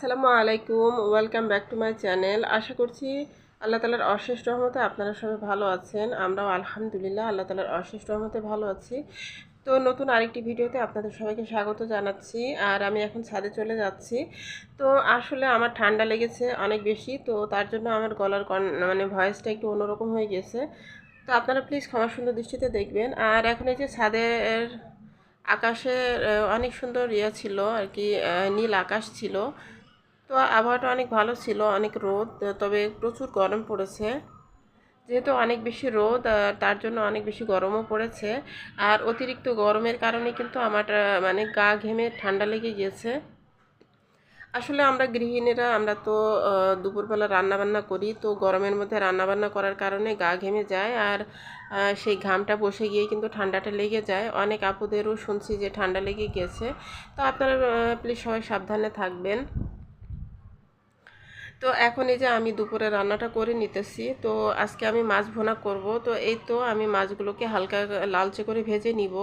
আসসালামু আলাইকুম, welcome back to my channel. আশা করছি আল্লাহ তালার অশেষ রহমতে আপনারা সবাই ভালো আছেন। আমরাও আলহামদুলিল্লাহ আল্লাহ তালার অশেষ রহমতে ভালো আছি। তো নতুন আরেকটি ভিডিওতে আপনাদের সবাইকে স্বাগত জানাচ্ছি, আর আমি এখন ছাদে চলে যাচ্ছি। তো আসলে আমার ঠান্ডা লেগেছে অনেক বেশি, তো তার জন্য আমার গলার মানে ভয়েসটা একটু অন্যরকম হয়ে গেছে। তো আপনারা প্লিজ ক্ষমা সুন্দর দৃষ্টিতে দেখবেন। আর এখন এই যে ছাদের আকাশে অনেক সুন্দর ইয়ে ছিল আর কি নীল আকাশ ছিল। তো আবহাওয়াটা অনেক ভালো ছিল, অনেক রোদ, তবে প্রচুর গরম পড়েছে। যেহেতু অনেক বেশি রোদ তার জন্য অনেক বেশি গরমও পড়েছে। আর অতিরিক্ত গরমের কারণে কিন্তু আমার মানে গা ঘেমে ঠান্ডা লেগে গিয়েছে। আসলে আমরা গৃহিণীরা, আমরা তো দুপুরবেলা রান্নাবান্না করি, তো গরমের মধ্যে রান্নাবান্না করার কারণে গা ঘেমে যায়। আর সেই ঘামটা বসে গিয়ে কিন্তু ঠান্ডাটা লেগে যায়। অনেক আপুদেরও শুনছি যে ঠান্ডা লেগে গেছে তো আপনারা প্লিজ সবাই সাবধানে থাকবেন। তো এখন এই যে আমি দুপুরে রান্নাটা করে নিতেছি, তো আজকে আমি মাছ ভোনা করব। তো এই তো আমি মাছগুলোকে হালকা লালচে করে ভেজে নিব,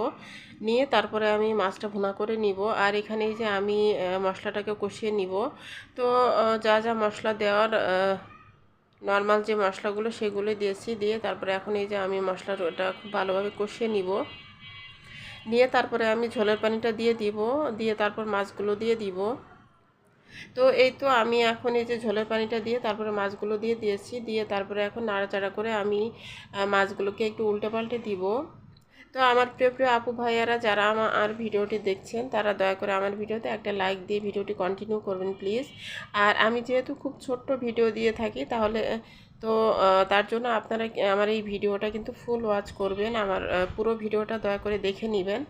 নিয়ে তারপরে আমি মাছটা ভুনা করে নিব। আর এখানে এই যে আমি মশলাটাকে কষিয়ে নিব। তো যা যা মশলা দেওয়ার নর্মাল যে মশলাগুলো সেগুলো দিয়েছি, দিয়ে তারপরে এখন এই যে আমি মশলাটা খুব ভালোভাবে কষিয়ে নিব। নিয়ে তারপরে আমি ঝোলের পানিটা দিয়ে দিব, দিয়ে তারপর মাছগুলো দিয়ে দিব। তো এই তো আমি এখন এই যে ঝোলের পানিটা দিয়ে তারপরে মাছগুলো দিয়ে দিয়েছি, দিয়ে তারপরে এখন নাড়াচাড়া করে আমি মাছগুলোকে একটু উল্টে পাল্টে দিব। তো আমার প্রিয় প্রিয় আপু ভাইয়ারা, যারা আমার আর ভিডিওটি দেখছেন, তারা দয়া করে আমার ভিডিওতে একটা লাইক দিয়ে ভিডিওটি কন্টিনিউ করবেন প্লিজ আর আমি যেহেতু খুব ছোট্ট ভিডিও দিয়ে থাকি, তাহলে, তো তার জন্য আপনারা, আমার এই ভিডিওটা কিন্তু ফুল ওয়াচ করবেন। আমার পুরো ভিডিওটা দয়া করে দেখে নেবেন।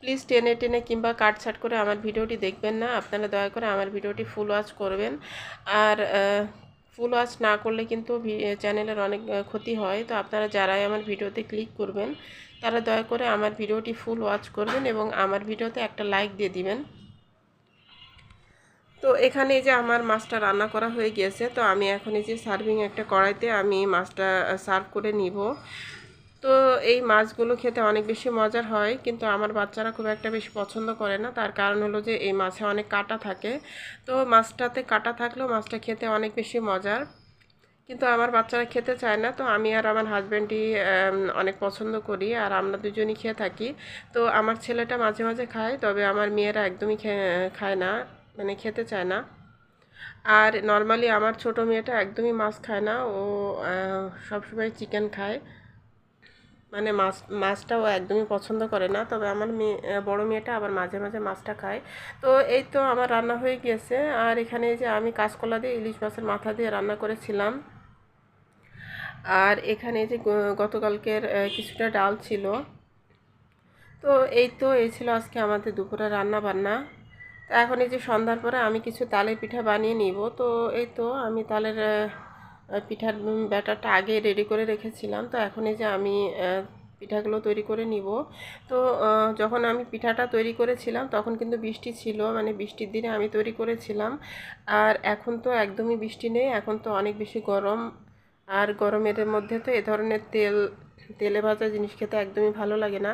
প্লিজ টেনে টেনে কিংবা কাটছাট করে আমার ভিডিওটি দেখবেন না। আপনারা দয়া করে আমার ভিডিওটি ফুল ওয়াচ করবেন। আর ফুল ওয়াচ না করলে কিন্তু চ্যানেলের অনেক ক্ষতি হয়। তো আপনারা যারাই আমার ভিডিওতে ক্লিক করবেন, তারা দয়া করে আমার ভিডিওটি ফুল ওয়াচ করবেন এবং আমার ভিডিওতে একটা লাইক দিয়ে দিবেন। তো এখানে যে আমার মাছটা রান্না করা হয়ে গিয়েছে তো আমি এখন এই যে সার্ভিং একটা কড়াইতে আমি মাছটা সার্ভ করে নিব। তো এই মাছগুলো খেতে অনেক বেশি মজার হয়, কিন্তু আমার বাচ্চারা খুব একটা বেশি পছন্দ করে না। তার কারণ হলো যে এই মাছে অনেক কাটা থাকে। তো মাছটাতে কাটা থাকলেও মাছটা খেতে অনেক বেশি মজার। কিন্তু আমার বাচ্চারা খেতে চায় না, তো আমি আর আমার হাজব্যান্ডই অনেক পছন্দ করি আর আমরা দুজনই খেয়ে থাকি। তো আমার ছেলেটা মাঝে মাঝে খায়, তবে আমার মেয়েরা একদমই খায় না মানে খেতে চায় না। আর নর্মালি আমার ছোট মেয়েটা একদমই মাছ খায় না, ও সবসময় চিকেন খায়। মানে মাছ, মাছটাও একদমই পছন্দ করে না। তবে আমার মেয়ে বড় মেয়েটা আবার মাঝে মাঝে মাছটা খায়। তো এই তো আমার রান্না হয়ে গিয়েছে। আর এখানে যে আমি কাঁচকলা দিয়ে ইলিশ মাছের মাথা দিয়ে রান্না করেছিলাম। আর এখানে যে গতকালকের কিছুটা ডাল ছিল। তো এই তো, এই ছিল আজকে আমাদের দুপুরে রান্না বান্না। তো এখন এই যে সন্ধ্যার পরে আমি কিছু তালের পিঠা বানিয়ে নিব। তো এই তো, আমি তালের পিঠার ব্যাটারটা আগে রেডি করে রেখেছিলাম। তো এখন এই যে আমি পিঠাগুলো তৈরি করে নিব। তো যখন আমি পিঠাটা তৈরি করেছিলাম, তখন কিন্তু বৃষ্টি ছিল মানে বৃষ্টির দিনে আমি তৈরি করেছিলাম। আর এখন তো একদমই বৃষ্টি নেই, এখন তো অনেক বেশি গরম। আর গরমের মধ্যে তো এ ধরনের তেল, তেলে ভাজা জিনিস খেতে একদমই ভালো লাগে না।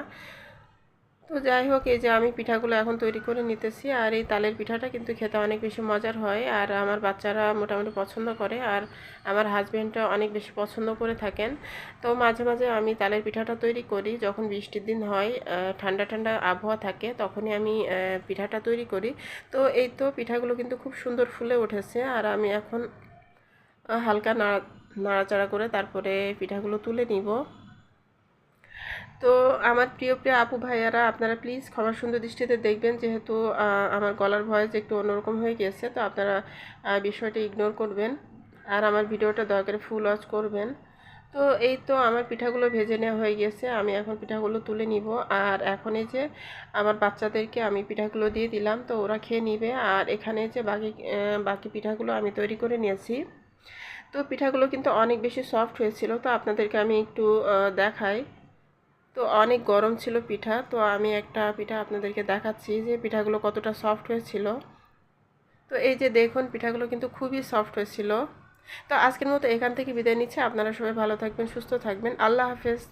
তো যাই হোক, এই যে আমি পিঠাগুলো এখন তৈরি করে নিতেছি, আর এই তালের পিঠাটা কিন্তু খেতে অনেক বেশি মজার হয়, আর আমার বাচ্চারা মোটামুটি পছন্দ করে, আর আমার হাজব্যান্ডটা অনেক বেশি পছন্দ করে থাকেন। তো মাঝে মাঝে আমি তালের পিঠাটা তৈরি করি, যখন বৃষ্টির দিন হয় ঠান্ডা ঠান্ডা আবহাওয়া থাকে, তখনই আমি পিঠাটা তৈরি করি। তো এই তো পিঠাগুলো কিন্তু খুব সুন্দর ফুলে উঠেছে, আর আমি এখন হালকা নাড়া, নাড়াচাড়া করে তারপরে পিঠাগুলো তুলে নিব। আমার প্রিয় প্রিয় আপু ভাইয়ারা, আপনারা প্লিজ ক্ষমা সুন্দর দৃষ্টিতে দেখবেন, যেহেতু আমার গলার ভয়েস একটু অন্যরকম হয়ে গেছে তো আপনারা বিষয়টা ইগনোর করবেন। আর আমার ভিডিওটা দয়া করে ফুল ওয়াচ করবেন। তো এই তো আমার পিঠাগুলো ভেজে নেওয়া হয়ে গেছে আমি এখন পিঠাগুলো তুলে নিব। আর এখন এই যে আমার বাচ্চাদেরকে আমি পিঠাগুলো দিয়ে দিলাম, তো ওরা খেয়ে নিবে। আর এখানে যে বাকি বাকি পিঠাগুলো আমি তৈরি করে নিয়েছি, তো পিঠাগুলো কিন্তু অনেক বেশি সফট হয়েছিল, তো আপনাদেরকে আমি একটু দেখাই। তো অনেক গরম ছিল পিঠা, তো আমি একটা পিঠা আপনাদেরকে দেখাচ্ছি যে পিঠাগুলো কতটা সফট হয়েছিল। তো এই যে দেখুন, পিঠাগুলো কিন্তু খুবই সফট হয়েছিল। তো আজকের মতো এখান থেকে বিদায় নিচ্ছে। আপনারা সবাই ভালো থাকবেন, সুস্থ থাকবেন। আল্লাহ হাফেজ।